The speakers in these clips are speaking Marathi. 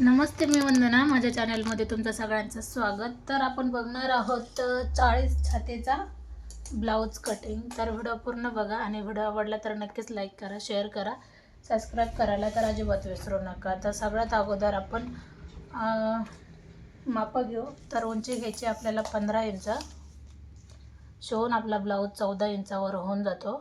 नमस्ते मी वंदना माझ्या चॅनलमध्ये तुमचं सगळ्यांचं स्वागत. तर आपण बघणार आहोत चाळीस छातीचा ब्लाऊज कटिंग तर व्हिडिओ पूर्ण बघा आणि व्हिडिओ आवडला तर नक्कीच लाईक करा शेअर करा सबस्क्राईब करायला तर अजिबात विसरू नका. तर सगळ्यात अगोदर आपण मापं घेऊ. तर उंची घ्यायची आपल्याला पंधरा इंच. शिवून आपला ब्लाऊज चौदा इंचावर होऊन जातो.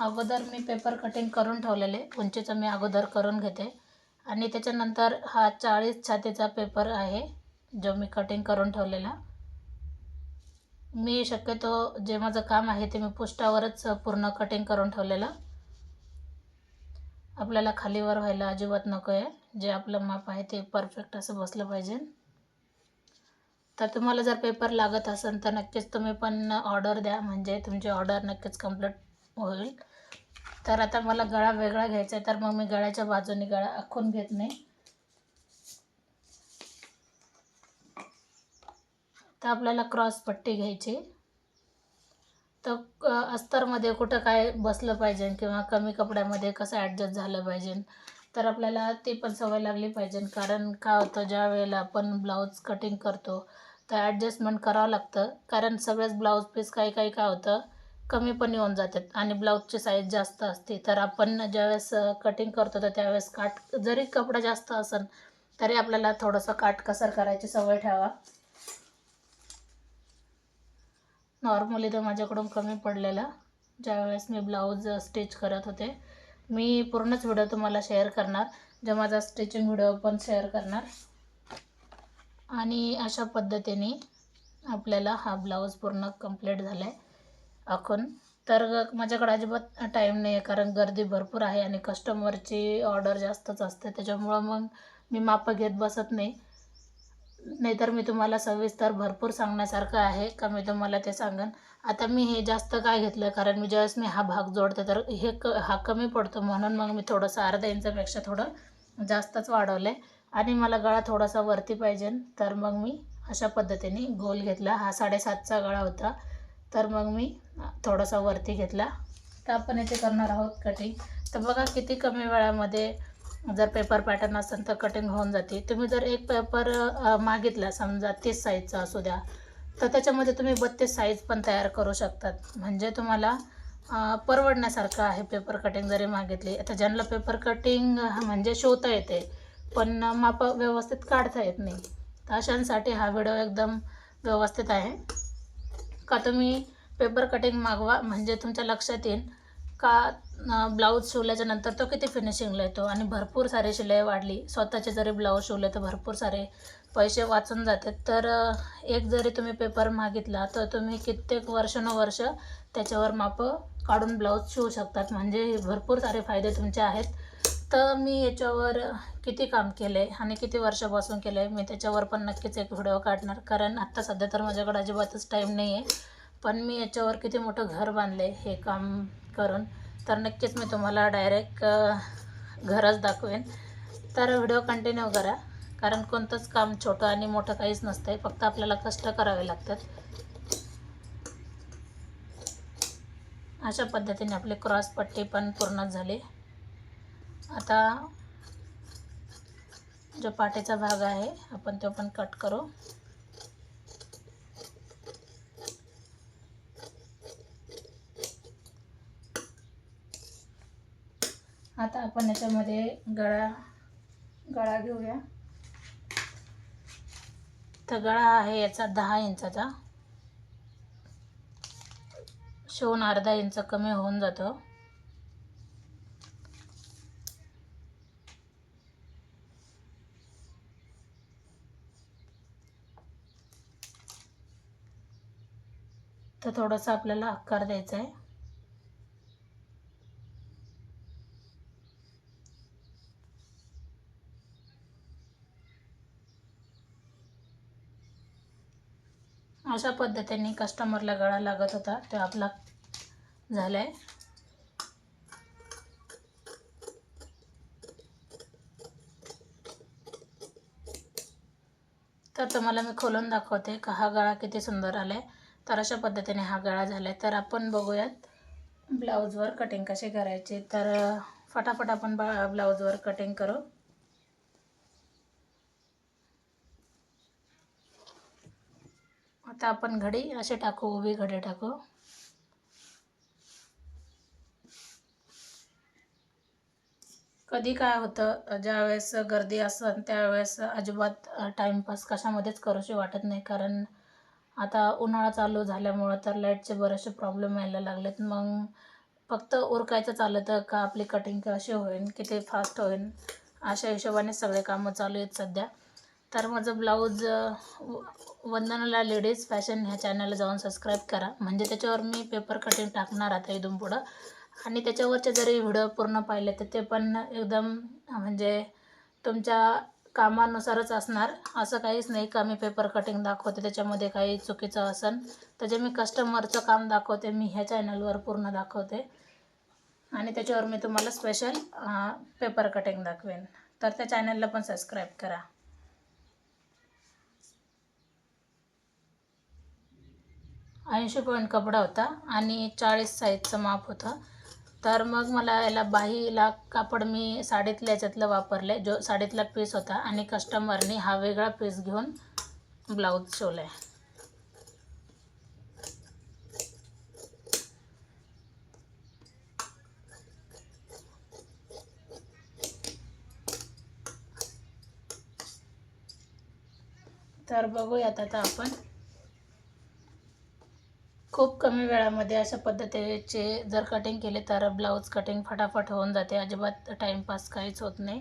अगोदर मी पेपर कटिंग करून ठेवलेले. उंचीचं मी अगोदर करून घेते. आणि त्याच्यानंतर हा चाळीस छातीचा पेपर आहे जो मी कटिंग करून ठेवलेला. मी शक्यतो जे माझं काम आहे ते मी पुष्टावरच पूर्ण कटिंग करून ठेवलेलं. आपल्याला खालीवर व्हायला अजिबात नको आहे जे आपलं माप आहे ते परफेक्ट असं बसलं पाहिजे. तर तुम्हाला जर पेपर लागत असेल तर नक्कीच तुम्ही पण ऑर्डर द्या. म्हणजे तुमची ऑर्डर नक्कीच कंप्लीट होईल. तर आता मला गळा वेगळा घ्यायचा आहे तर मग मी गळ्याच्या बाजूने गळा आखून घेत नाही. तर आपल्याला क्रॉस पट्टी घ्यायची. तर अस्तरमध्ये कुठं काय बसलं पाहिजे किंवा कमी कपड्यामध्ये कसं ॲडजस्ट झालं पाहिजे तर आपल्याला ती पण सवय लागली पाहिजे. कारण काय होतं ज्या वेळेला आपण ब्लाऊज कटिंग करतो तर ॲडजस्टमेंट करावं लागतं. कारण सगळेच ब्लाऊज पीस काही काही काय होतं कमी पण येऊन जातात आणि ब्लाऊजची साईज जास्त असते. तर आपण ज्यावेळेस कटिंग करतो तर त्यावेळेस काट जरी कपडा जास्त असेल तरी आपल्याला थोडंसं काटकसर करायची सवय ठेवा. नॉर्मली तर माझ्याकडून कमी पडलेला. ज्यावेळेस मी ब्लाऊज स्टिच करत होते मी पूर्णच व्हिडिओ तुम्हाला शेअर करणार. जे माझा स्टिचिंग व्हिडिओ पण शेअर करणार. आणि अशा पद्धतीने आपल्याला हा ब्लाऊज पूर्ण कंप्लीट झाला आहे आखून. तर माझ्याकडे अजिबात टाईम नाही आहे कारण गर्दी भरपूर आहे आणि कस्टमरची ऑर्डर जास्तच असते. त्याच्यामुळं मग मी मापं घेत बसत नाही. नाहीतर मी तुम्हाला सविस्तर भरपूर सांगण्यासारखं आहे का मी तुम्हाला ते सांगन. आता मी हे जास्त काय घेतलं कारण मी ज्यावेळेस मी हा भाग जोडते तर हे क हा कमी पडतो. म्हणून मग मी थोडंसं अर्धा इंचापेक्षा थोडं जास्तच वाढवलं आहे आणि मला गळा थोडासा वरती पाहिजे. तर मग मी अशा पद्धतीने गोल घेतला. हा साडेसातचा गळा होता. तर मग मी थोडासा वरती घेतला. तर आपण इथे करणार आहोत कटिंग तर बघा किती कमी वेळामध्ये जर पेपर पॅटर्न असेल तर कटिंग होऊन जाते. तुम्ही जर एक पेपर मागितला समजा तीस साईजचा असू द्या तर त्याच्यामध्ये तुम्ही बत्तीस साईज पण तयार करू शकतात. म्हणजे तुम्हाला परवडण्यासारखं आहे पेपर कटिंग जरी मागितली. आता ज्यांना पेपर कटिंग म्हणजे शिवता येते पण माप व्यवस्थित काढता येत नाही. तर अशांसाठी हा व्हिडिओ एकदम व्यवस्थित आहे. का तुम्ही पेपर कटिंग मागवा म्हणजे तुमच्या लक्षात येईल. का ब्लाऊज शिवल्याच्या नंतर तो किती फिनिशिंगला येतो? आणि भरपूर सारे शिलाई वाढली. स्वतःचे जरी ब्लाऊज शिवले तर भरपूर सारे पैसे वाचून जातात. तर एक जरी तुम्ही पेपर मागितला तर तुम्ही कित्येक वर्षानुवर्ष त्याच्यावर मापं काढून ब्लाऊज शिवू शकतात. म्हणजे भरपूर सारे फायदे तुमचे आहेत. तर मी याच्यावर किती काम केलं आहे आणि किती वर्षापासून केलं आहे मी त्याच्यावर पण नक्कीच एक व्हिडिओ काढणार. कारण आत्ता सध्या तर माझ्याकडे अजिबातच टाईम नाही आहे पण मी याच्यावर किती मोठं घर बांधलं आहे हे काम करून तर नक्कीच मी तुम्हाला डायरेक्ट घरच दाखवेन. तर व्हिडिओ कंटिन्यू करा. कारण कोणतंच काम छोटं आणि मोठं काहीच नसतं फक्त आपल्याला कष्ट करावे लागतात. अशा पद्धतीने आपली क्रॉस पट्टी पण पूर्ण झाली. आता जो पाठीचा भाग आहे आपण तो पण कट करू. आता आपण याच्यामध्ये गळा गळा घेऊया. तर गळा आहे याचा दहा इंचाचा. शिवून अर्धा इंच कमी होऊन जातो. तर थोडंसं आपल्याला आकार द्यायचा आहे. अशा पद्धतीने कस्टमरला गळा लागत होता तो आपला झाला आहे तर तुम्हाला मी खोलून दाखवते का हा गळा किती सुंदर आला आहे तर अशा पद्धतीने हा गळा झाला आहे तर आपण बघूयात ब्लाऊजवर कटिंग कसे करायचे. तर फटाफट आपण बा ब्लाऊजवर कटिंग करू. आता आपण घडी असे टाकू उभी घडी टाकू. कधी काय होतं ज्यावेळेस गर्दी असन त्यावेळेस अजिबात टाईमपास कशामध्येच करूशी वाटत नाही. कारण आता उन्हाळा चालू झाल्यामुळं तर लाईटचे बरेचसे प्रॉब्लेम यायला लागलेत. मग फक्त उरकायचं तर का आपली कटिंग कशी होईल किती फास्ट होईल अशा हिशोबाने सगळे कामं चालू आहेत सध्या. तर माझं ब्लाऊज वंदनाला लेडीज फॅशन ह्या चॅनलला जाऊन सबस्क्राईब करा. म्हणजे त्याच्यावर मी पेपर कटिंग टाकणार आता इथून पुढं. आणि त्याच्यावरचे जरी व्हिडिओ पूर्ण पाहिले तर ते पण एकदम म्हणजे तुमच्या कामानुसारच असणार. असं काहीच नाही का मी पेपर कटिंग दाखवते त्याच्यामध्ये काही चुकीचं असन. त्याचे मी कस्टमरचं काम दाखवते मी ह्या चॅनलवर पूर्ण दाखवते. आणि त्याच्यावर मी तुम्हाला स्पेशल पेपर कटिंग दाखवेन. तर त्या चॅनलला पण सबस्क्राईब करा. ऐंशी पॉईंट कपडा होता आणि चाळीस साईजचं माप होतं. तर मग मला याला बाहीला कापड मी साडीतल्या याच्यातलं वापरले जो साडीतला पीस होता. आणि कस्टमरने हा वेगळा पीस घेऊन ब्लाऊज शिवला आहे तर बघूयात आता आपण. खूप कमी वेळामध्ये अशा पद्धतीचे जर कटिंग केले तर ब्लाऊज कटिंग फटाफट होऊन जाते. अजिबात टाईमपास काहीच होत नाही.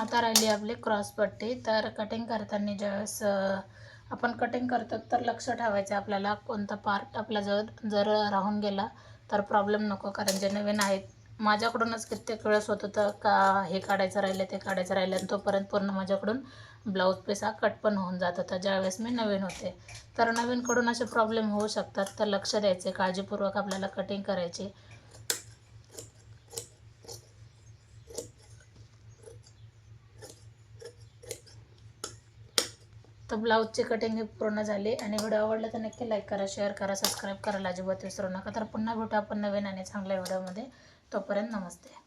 आता राहिली आपली क्रॉस पट्टी. तर कटिंग करताना ज्यावेळेस आपण कटिंग करतो तर लक्ष ठेवायचं आपल्याला. कोणता पार्ट आपला जर जर राहून गेला तर प्रॉब्लेम नको. कारण जे नवीन आहेत माझ्याकडूनच कित्येक वेळेस होत होतं का हे काढायचं राहिलं ते काढायचं राहिलं आणि तोपर्यंत पूर्ण माझ्याकडून ब्लाऊज पीस हा कट पण होऊन जात. होता ज्यावेळेस मी नवीन होते. तर नवीनकडून असे प्रॉब्लेम होऊ शकतात. तर लक्ष द्यायचे. काळजीपूर्वक आपल्याला कटिंग करायची. तर ब्लाऊजची कटिंग ही पूर्ण झाली आणि व्हिडिओ आवडला तर नक्की लाईक करा शेअर करा सबस्क्राईब करायला अजिबात विसरू नका. तर पुन्हा भेटू आपण नवीन आणि चांगल्या व्हिडिओमध्ये तोपर्यंत नमस्ते.